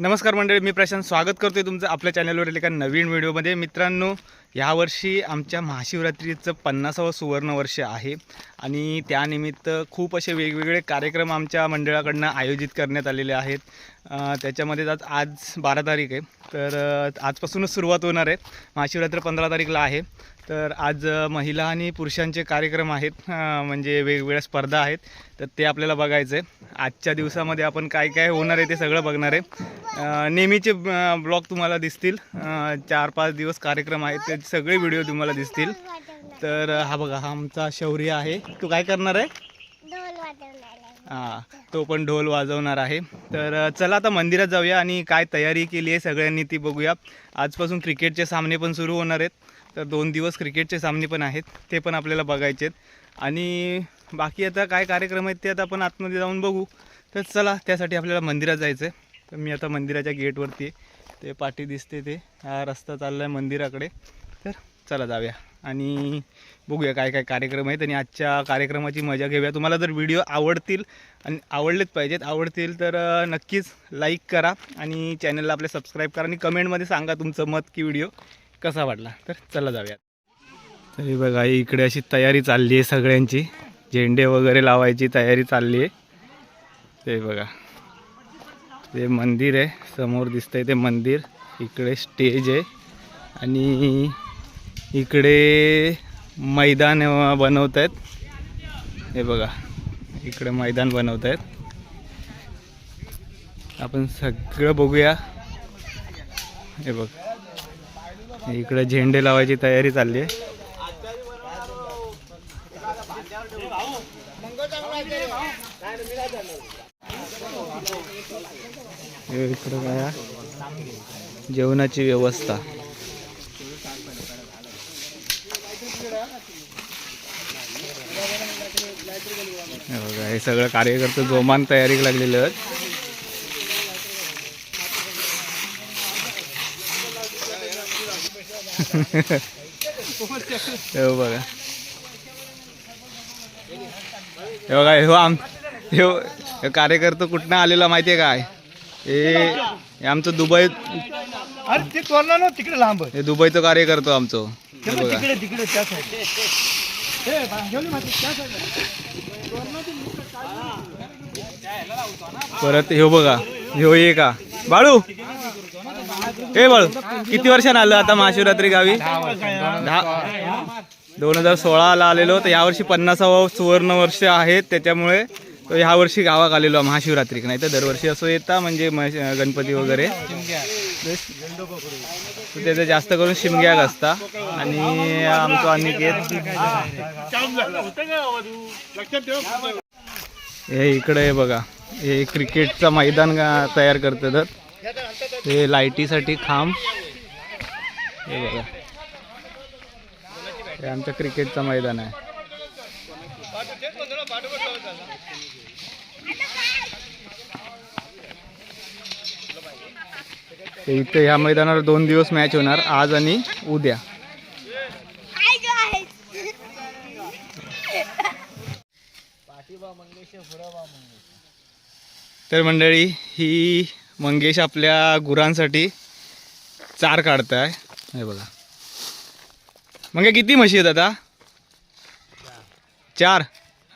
नमस्कार मंडळी मी प्रशांत. स्वागत करतोय तुमचं आपल्या चॅनलवरील एका नवीन व्हिडिओमध्ये. मित्रांनो यावर्षी आमच्या महाशिवरात्रीचं पन्नासावं सुवर्णवर्ष आहे आणि त्यानिमित्त खूप असे वेगवेगळे कार्यक्रम आमच्या मंडळाकडनं आयोजित करण्यात आलेले आहेत. त्याच्यामध्ये आज आज बारा तारीख आहे. तर आजपासूनच सुरुवात होणार आहे. महाशिवरात्र पंधरा तारीखला आहे. तर आज महिला आणि पुरुषांचे कार्यक्रम आहेत म्हणजे वेगवेगळ्या स्पर्धा आहेत. तर ते आपल्याला बघायचं आहे आजच्या दिवसामध्ये आपण काय काय होणार आहे ते सगळं बघणार आहे. नेहमीचे ब्लॉग तुम्हाला दिसतील. चार पाच दिवस कार्यक्रम आहेत ते सगळे व्हिडिओ तुम्हाला दिसतील. तर हा बघा हा आमचा शौर्य आहे. तू काय करणार आहे? हां तो पण ढोल वाजवणार आहे. तर चला आता मंदिरात जाऊया आणि काय तयारी केली आहे सगळ्यांनी ती बघूया. आजपासून क्रिकेटचे सामने पण सुरू होणार आहेत. तर दोन दिवस क्रिकेटचे सामने पण आहेत ते पण आपल्याला बघायचे आहेत. आणि बाकी आता काय कार्यक्रम आहेत ते आता आपण आतमध्ये जाऊन बघू. तर चला त्यासाठी आपल्याला मंदिरात जायचं आहे तर मी आता मंदिराच्या गेटवरती आहे. ते पाठी दिसते ते. हा रस्ता चालला आहे मंदिराकडे. तर चला जाऊया. आणि बघूया काय काय कार्यक्रम आहेत. आणि आजच्या कार्यक्रमाची मजा घेऊया. तुम्हाला जर व्हिडिओ आवडतील आणि आवडलेच पाहिजेत आवडतील तर नक्कीच लाईक करा. आणि चॅनलला आपले सबस्क्राईब करा. आणि कमेंटमध्ये सांगा तुमचं मत की व्हिडिओ. कसा वाटला? तर चला जाऊया तरी बघा इकडे अशी तयारी चालली आहे सगळ्यांची. झेंडे वगैरे लावायची तयारी चालली आहे. ते बघा. ते मंदिर आहे. समोर दिसतंय ते मंदिर. इकडे स्टेज आहे. आणि इकडे मैदान बनवत आहेत हे बघा. इकडे मैदान बनवत आहेत आपण सगळं बघूया. हे बघ. इकडे झेंडे लावायची तयारी चालली आहे. इकडं काय जेवणाची व्यवस्था. हे हे सगळं कार्यकर्ते जोमान तयारी लागलेले आहेत. हे बघा हे बघा हे आम हे हे कार्यकर्ता कुठनं आलेला माहिती आहे काय? हे हे आमचं दुबई अरे ते तोरणा ना तिकडे लांब. हे दुबईचं कार्य करतो आमचं. हे बघा तिकडे तिकडे त्या साईड हे परत ह्यो बघा ये का? बाळू! हे बाळू किती वर्षानं आलं आता महाशिवरात्री गावी? दहा दोन हजार सोळाला आलेलो तर यावर्षी पन्नासावं सुवर्ण वर्ष आहे. त्याच्यामुळे तो ह्या वर्षी गावात आलेलो महाशिवरात्री. नाही तर दरवर्षी असं येता म्हणजे गणपती वगैरे. त्याचं जास्त करून शिमग्याक असता. आणि आमचं अनिकेत हे इकडे बघा. हे क्रिकेटचं मैदान तयार करतात. हे लाईटीसाठी खांब. हे बघा. हे आमच्या क्रिकेटचं मैदान आहे. ते इथे ह्या मैदानावर दोन दिवस मॅच होणार. आज आणि उद्या. तर मंडळी ही मंगेश आपल्या गुरांसाठी चार काढताय. हे बघा. मग किती म्हशी आहेत आता? चार.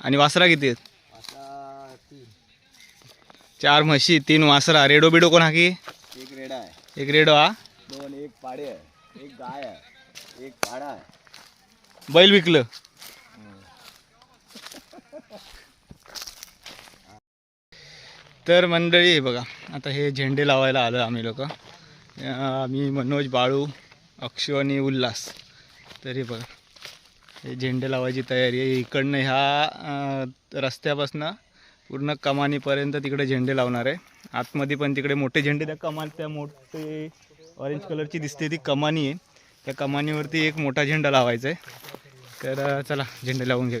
आणि वासरा किती आहेत? चार म्हशी तीन वासरा. रेडो बिडो कोण हाकी एक रेडा आहे. एक रेडो हा? दोन एक पाडे आहे. एक गाय आहे. एक पाडा आहे. बैल विकलं. तर मंडळी हे बघा. आता हे झेंडे लावायला आलो आम्ही लोक. आम्ही मनोज बाळू अक्षु आणि उल्हास. तरी बघा हे झेंडे लावायची तयारी आहे. इकडनं ह्या रस्त्यापासनं पूर्ण कमानीपर्यंत तिकडे झेंडे लावणार आहे. आतमध्ये पण तिकडे मोठे झेंडे त्या कमान त्या मोठे ऑरेंज कलरची दिसते ती कमानी आहे. त्या कमानीवरती एक मोठा झेंडा लावायचा आहे. तर चला झेंडे लावून घेऊ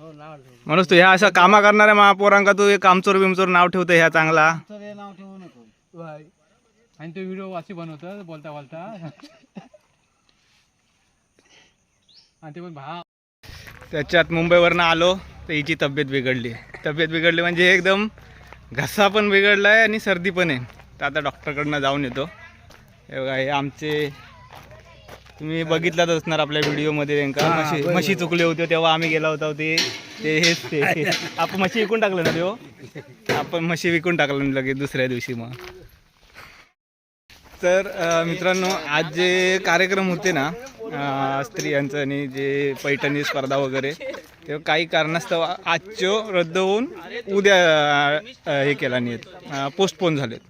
म्हणूस तू ह्या अशा कामा करणाऱ्या महापौरांका तू एक कामचोर बिमचोर नाव ठेवतो ह्या चांगला. आणि तो व्हिडिओ असे बनवतात बोलता बोलता. आणि ते पण भा त्याच्यात मुंबईवरनं आलो तर हिची तब्येत बिघडली. तब्येत बिघडली म्हणजे एकदम घसा पण बिघडला आहे आणि सर्दी पण आहे. तर आता डॉक्टरकडनं जाऊन येतो. हे बघा हे आमचे तुम्ही बघितलाच असणार आपल्या व्हिडिओमध्ये त्यांका म्हशी म्हशी चुकले होते तेव्हा आम्ही गेला होता ते ते हेच ते. आपण म्हशी विकून टाकलं ना तेव्हा आपण म्हशी विकून टाकलं लगेच दुसऱ्या दिवशी मग. तर अ, मित्रांनो आज जे कार्यक्रम होते ना अ, स्त्रियांचं आणि जे पैठणी स्पर्धा वगैरे ते काही कारणास्तव आजचो रद्द होऊन उद्या अ, हे केला नाही पोस्टपोन झालेत.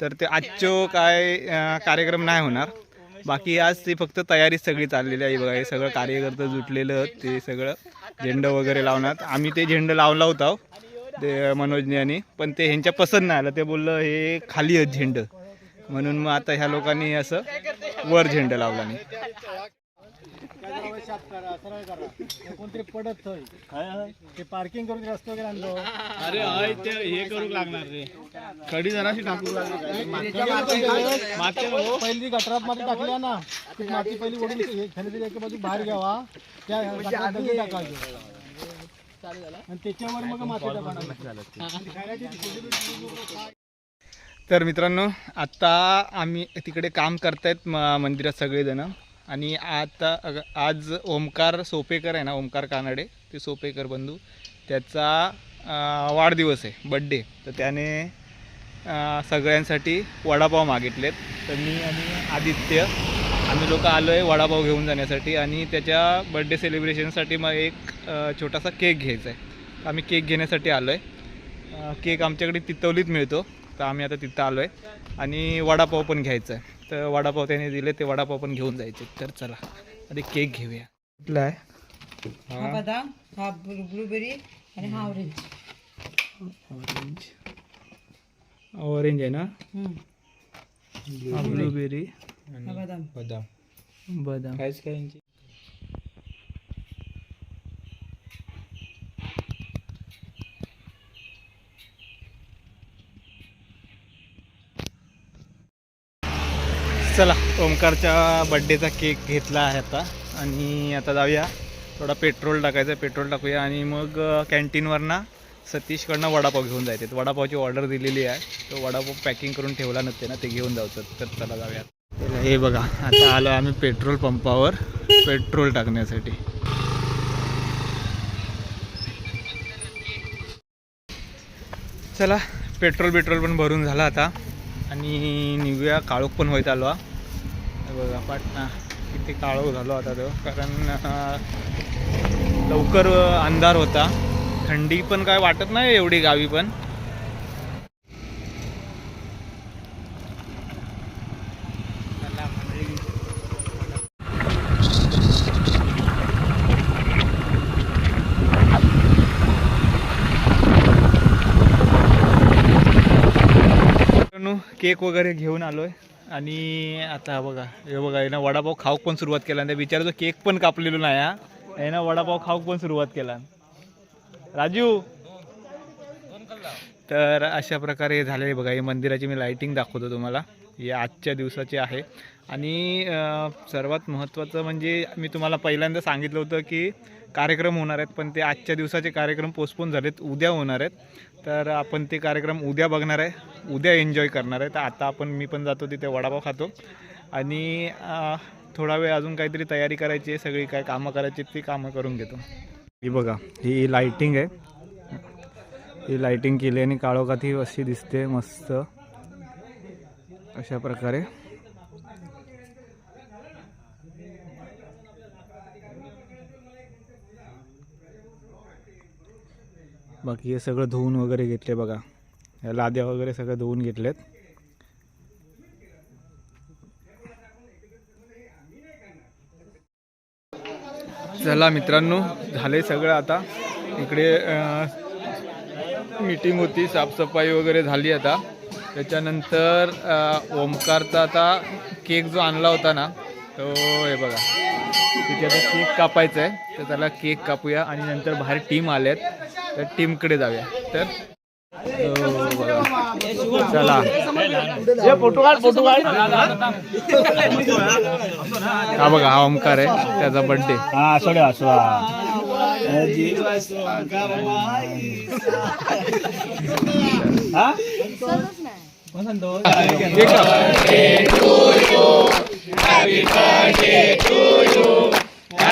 तर ते आजचो काय अ, कार्यक्रम नाही होणार. बाकी आज ते फक्त तयारी सगळी चाललेली आहे. बघा हे सगळं कार्यकर्ते जुटलेलं ते सगळं झेंडं वगैरे लावणार आम्ही ते झेंडं लावला होता हो, ते मनोजने आणि पण ते ह्यांच्या पसंत नाही आलं. ते बोललं हे खाली आहेत झेंडं. म्हणून मग आता ह्या लोकांनी असं वर झेंडं लावला नाही कोणतरी पडत ते पार्किंग करून रस्तो आणलो. अरे ते हे करू लागणार रे. कडी जराशी टाकू पहिली गटरात माती टाकल्या ना ती माती पहिली ओढून हे खाली एका बाजू बाहेर घ्यावा. त्या गटारात दगड टाकायचे. आणि त्याच्यावर मग माती तर मित्रांनो आता आम्ही तिकडे काम करतायत म- मंदिरात सगळेजण. आणि आता आज ओमकार सोपेकर आहे ना ओमकार कानडे ते सोपेकर बंधू त्याचा वाढदिवस आहे बड्डे तर त्याने सगळ्यांसाठी वडापाव मागितलेत. तर मी आणि आदित्य आम्ही लोक आलो आहे वडापाव घेऊन जाण्यासाठी आणि त्याच्या बड्डे सेलिब्रेशनसाठी मग एक छोटासा केक घ्यायचा आहे. आम्ही केक घेण्यासाठी आलो आहे केक आमच्याकडे तितवलीत मिळतो. तर आम्ही आता तिथं आलो आहे आणि वडापाव पण घ्यायचा आहे. तर वडापाव त्याने दिले ते वडापाव पण घेऊन जायचे. तर चला आधी केक घेऊया. कुठला आहे? हा. बदाम हा ब्लू- ब्लूबेरी आणि हा ऑरेंज ऑरेंज ऑरेंज आहे ना. हा ब्लूबेरी. बदाम. बदाम. बदाम. कायच काय चला ओमकारच्या बड्डेचा केक घेतला आहे आता. आणि आता जाऊया. थोडा पेट्रोल टाकायचं आहे पेट्रोल टाकूया. आणि मग कॅन्टीनवरनं सतीशकडनं वडापाव घेऊन जायचे. वडापावची ऑर्डर दिलेली आहे. तो वडापाव पॅकिंग करून ठेवला नसते ना ते घेऊन जायचं तर चला जाऊया. तर हे बघा आता आलो आम्ही पेट्रोल पंपावर पेट्रोल टाकण्यासाठी. चला पेट्रोल पेट्रोल पण भरून झाला आता. आणि निव्या काळोख पण होत आलो बघा पाटणा किती काळोख झालो आता तो. कारण लवकर अंधार होता. थंडी पण काय वाटत नाही एवढी गावी पण मित्रांनो केक वगैरे घेऊन आलोय. आणि आता बघा हे बघा यानं वडापाव खाऊक पण सुरुवात केला. आणि त्या बिचाराचा केक पण कापलेलो नाही हा. यानं वडापाव खाऊक पण सुरुवात केला. राजू! तर अशा प्रकारे झालेले बघा. हे मंदिराची मी लाईटिंग दाखवतो तुम्हाला. हे आजच्या दिवसाचे आहे. आणि सर्वात महत्त्वाचं म्हणजे मी तुम्हाला पहिल्यांदा सांगितलं होतं की कार्यक्रम होणार आहेत पण ते आजच्या दिवसाचे कार्यक्रम पोस्टपोन झालेत उद्या होणार आहेत. तर आपण ते कार्यक्रम उद्या बघणार आहे. उद्या एन्जॉय करणार आहे. तर आता आपण मी पण जातो तिथे वडापाव खातो. आणि थोडा वेळ अजून काहीतरी तयारी करायची आहे. सगळी काय कामं करायची आहेत ती कामं करून घेतो. ही बघा ही लाईटिंग आहे. ही लाईटिंग केली आणि काळोखात ही अशी दिसते मस्त. अशा प्रकारे. बाकी हे सगळं धुवून वगैरे घेतले बघा. या लाद्या वगैरे सगळं धुवून घेतलेत. चला मित्रांनो झाले सगळं आता. इकडे मीटिंग होती साफसफाई वगैरे झाली आता. त्याच्यानंतर ओमकारचा आता केक जो आणला होता ना तो हे बघा. तिथे आता केक कापायचा आहे तर त्याला केक कापूया आणि नंतर बाहेर टीम आल्यात तर टीमकडे जाऊया. तर. चला. हा बघा हा ओमकार आहे. त्याचा बर्थडे हा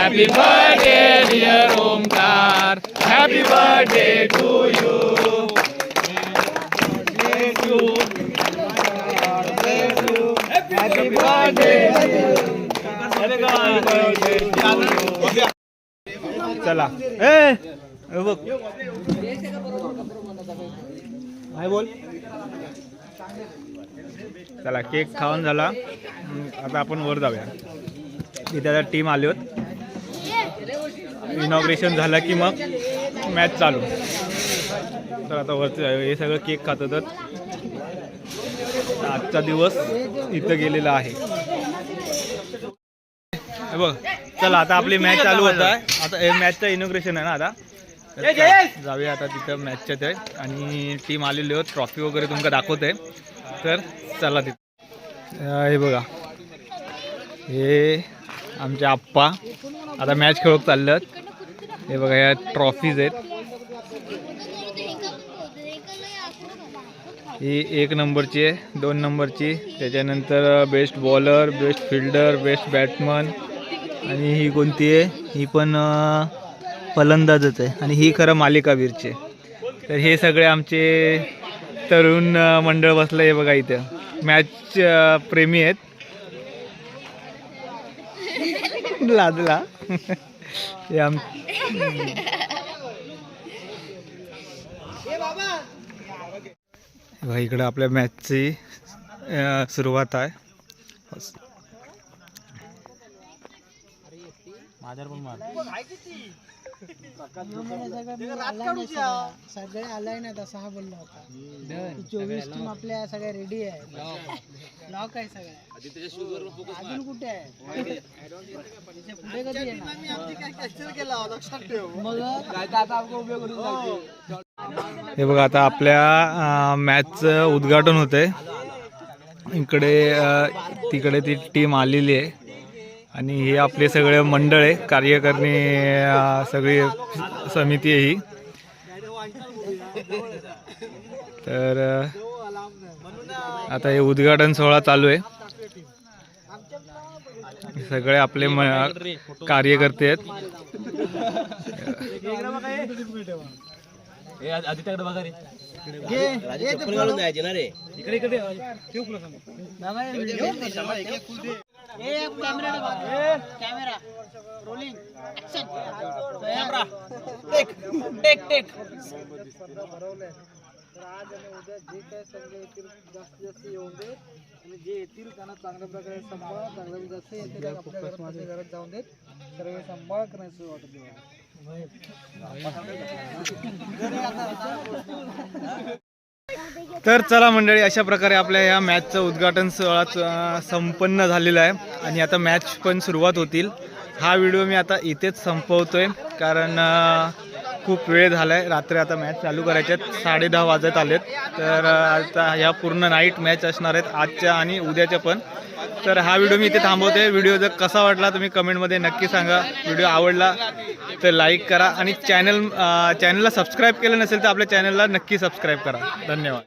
Happy birthday dear Omkar. Happy birthday to you. To you चला. ए बघ. काय बोल. चला केक खाऊन झाला. आता आपण वर जाऊया. इथे आता टीम आली होत. इनॉग्रेशन झालं की मग मॅच चालू. तर आता आहे. हे सगळं केक खात होतात आजचा दिवस इथं गेलेला आहे. बघ चला आता आपली मॅच चालू होत आहे. आता हे मॅचचं इनॉग्रेशन आहे ना आता. जाऊया आता तिथं मॅचच्या ते. आणि टीम आलेली होत ट्रॉफी वगैरे तुमका दाखवते. तर चला तिथं. हे बघा. हे आमचे आप्पा. आता मॅच खेळत चालल्यात हे बघा या ट्रॉफीज आहेत. ही एक नंबरची आहे दोन नंबरची. त्याच्यानंतर best bowler best fielder best batsman आणि ही कोणती आहे? ही पण फलंदाजच आहे. आणि ही खरं मालिकावीरची आहे. तर हे सगळे आमचे तरुण मंडळ बसलं आहे बघा इथं. मॅच प्रेमी आहेत. लादला हे आम बघा, इकडं आपल्या मॅचची सुरुवात आहे. सगळे आलाय ना तसा हा बोलला होता. चोवीस टीम आपल्या सगळ्या रेडी आहे. लॉक आहे सगळ्या. अजून कुठे आहे? पुढे कधी मग? हे. बघा आता आपल्या मॅचचं उद्घाटन होतंय. इकडे तिकडे ती टीम आलेली आहे. आणि हे आपले सगळे मंडळ आहे कार्यकारिणी सगळी समिती आहे ही. तर आता हे उद्घाटन सोहळा चालू आहे. सगळे आपले म कार्यकर्ते आहेत. Camera rolling camera take take take तर आज आणि उद्या जे काय संघ येतील जास्तीत जास्त येऊन देत आणि जे येतील त्यांना चांगल्या प्रकारे सांभाळा. चांगल्या जास्त येतील आपल्या घरात जाऊन देत सर्व सांभाळ करण्याचं वाटत. तर चला मंडळी अशा प्रकारे आपल्या या मॅचचं उद्घाटन सोहळा संपन्न झालेला आहे. आणि आता मॅच पण सुरुवात होतील. हा व्हिडिओ मी आता इथेच संपवतोय. कारण खूप वेळ झाला आहे रात्री आता मॅच चालू करायच्या साडे दहा वाजत आलेत. तर आता ह्या पूर्ण नाईट मॅच असणार आहेत. आजच्या आणि उद्याच्या पण. तर हा व्हिडिओ मी इथे थांबवतोय. व्हिडिओ जर कसा वाटला तुम्ही कमेंटमध्ये नक्की सांगा. व्हिडिओ आवडला तर लाईक करा. आणि चॅनल चॅनलला सबस्क्राईब केलं नसेल तर आपल्या चॅनलला नक्की सबस्क्राईब करा. धन्यवाद.